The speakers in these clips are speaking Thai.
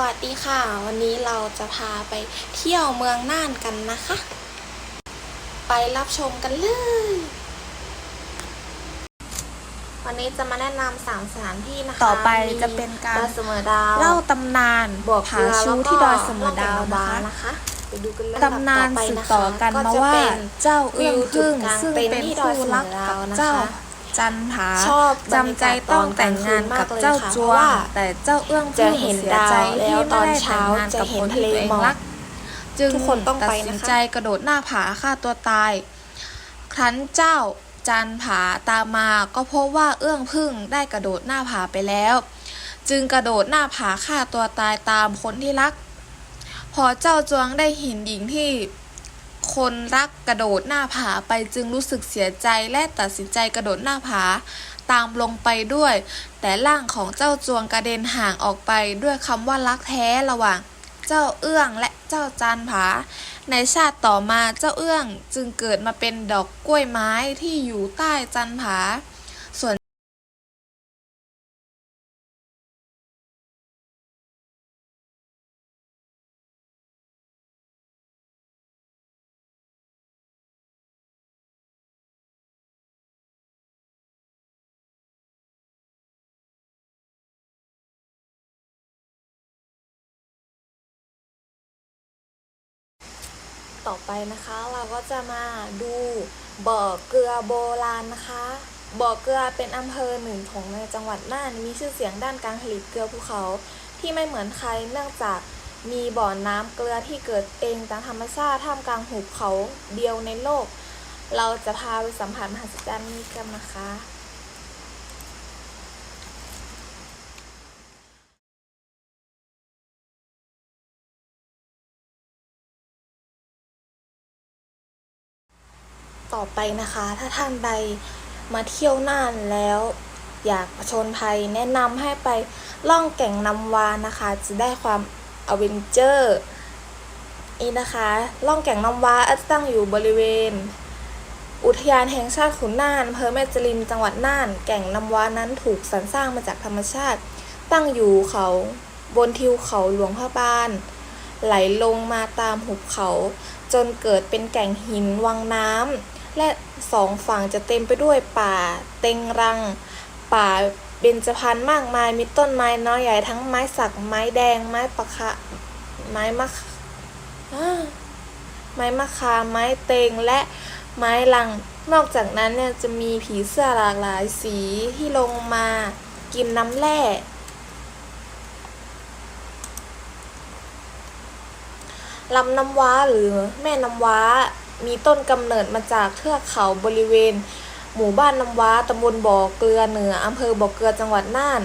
วัสดีค่ะ วันนี้เราจะพาไปเที่ยวเมืองน่านกันนะคะ ไปรับชมกันเลย วันนี้จะมาแนะนำสามสถานที่นะคะ ต่อไปมีจะเป็นการดอยเสมอดาวเล่าตำนานบวกผาเกลือชูแล้วก็ที่ดอยเสมอดาวล่นะแก่งคะนะคะไปดูกันเลยตำนานไปสืบนะคะต่อกันมาจะว่าเป็นเจ้าเอื้องพึ่งวิวจุดกลางซึ่งเต็นท์เป็นที่ดอยคู่รักกับเสมอดาวนะคะเจ้า จันผาชอบบรรยากาศจำใจต้องแต่งงานกับเจ้าจวงแต่เจ้าเอื้องจะพึ่งเห็นเสียใจดาวแล้ที่วตไม่อนได้แต่เช้างงานจะกับเห็คนนทะที่เลตัวเองหมอกรักจึงทุกคนต้องตัดไปสินนะคะใจกระโดดหน้าผาฆ่าตัวตาย ครั้นเจ้าจันผาตามมาก็พบว่าเอื้องพึ่งได้กระโดดหน้าผาไปแล้ว จึงกระโดดหน้าผาฆ่าตัวตายตามคนที่รัก พอเจ้าจวงได้เห็นหญิงที่ คนรักกระโดดหน้าผาไปจึงรู้สึกเสียใจและตัดสินใจกระโดดหน้าผา ตามลงไปด้วย แต่ร่างของเจ้าจวงกระเด็นห่างออกไปด้วยคำว่ารักแท้ระหว่าง เจ้าเอื้องและเจ้าจันผา ในชาติต่อมาเจ้าเอื้องจึงเกิดมาเป็นดอกกล้วยไม้ที่อยู่ใต้จันผา ต่อไปนะคะ เราก็จะมาดูบ่อเกลือโบราณนะคะ บ่อเกลือเป็นอำเภอหนึ่งของในจังหวัดน่านมีชื่อเสียงด้านการผลิตเกลือภูเขา ที่ไม่เหมือนใครเนื่องจากมีบ่อน้ำเกลือที่เกิดเองตามธรรมชาติท่ามกลางหุบเขาเดียวในโลก เราจะพาไปสัมผัสมหัศจรรย์นี้กันนะคะ ต่อไปนะคะ ถ้าท่านใดมาเที่ยวน่านแล้ว อยากผชนภัยแนะนำให้ไปล่องแก่งนำวานะคะ จะได้ความอเวนเจอร์นี่นะคะล่องแก่งนำวาจะตั้งอยู่บริเวณ อุทยานแห่งชาติขุนน่านอำเภอแม่จริมจังหวัดน่าน แก่งนำวานั้นถูกสรรสร้างมาจากธรรมชาติ ตั้งอยู่เขาบนทิวเขาหลวงพระบาน ไหลลงมาตามหุบเขา จนเกิดเป็นแก่งหินวังน้ำ และสองฝั่งจะเต็มไปด้วยป่าเต็งรัง ป่าเบญจพรรณมากมายมีต้นไม้น้อยใหญ่ทั้งไม้สักไม้แดงไม้ปะคะไม้มะขอ่าไม้มะคาไม้เตงและไม้ลัง นอกจากนั้นเนี่ยจะมีผีเสื้อหลากหลายสีที่ลงมากินน้ำแร่ลำน้ำว้าหรือแม่น้ำว้า มีต้นกำเนิดมาจากเทือกเขาบริเวณ หมู่บ้านน้ำว้าตำบลบ่อเกลือเหนืออำเภอบ่อเกลือจังหวัดน่าน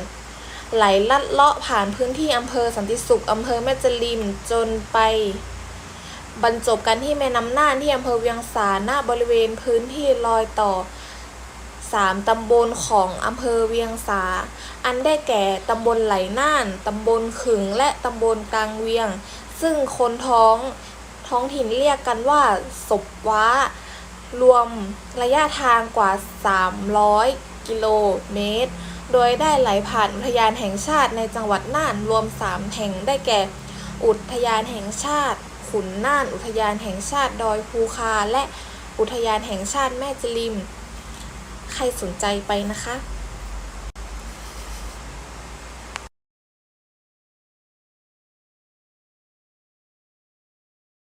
ไหลลัดเลาะผ่านพื้นที่อำเภอสันติสุขอำเภอแม่จริมจนไป บรรจบกันที่แม่น้ำน่านที่อำเภอเวียงสาหน้าบริเวณพื้นที่รอยต่อสามตำบลของอำเภอเวียงสา อันได้แก่ตำบลไหลน่าน ตำบลขึง และตำบลกลางเวียง ซึ่งคนท้อง ท้องถิ่นเรียกกันว่าศพว้า รวมระยะทางกว่า 300 กิโลเมตร โดยได้ไหลผ่านอุทยานแห่งชาติในจังหวัดน่านรวม 3 แห่งได้แก่ อุทยานแห่งชาติ ขุนน่าน อุทยานแห่งชาติดอยภูคา และอุทยานแห่งชาติแม่จริม ใครสนใจไปนะคะ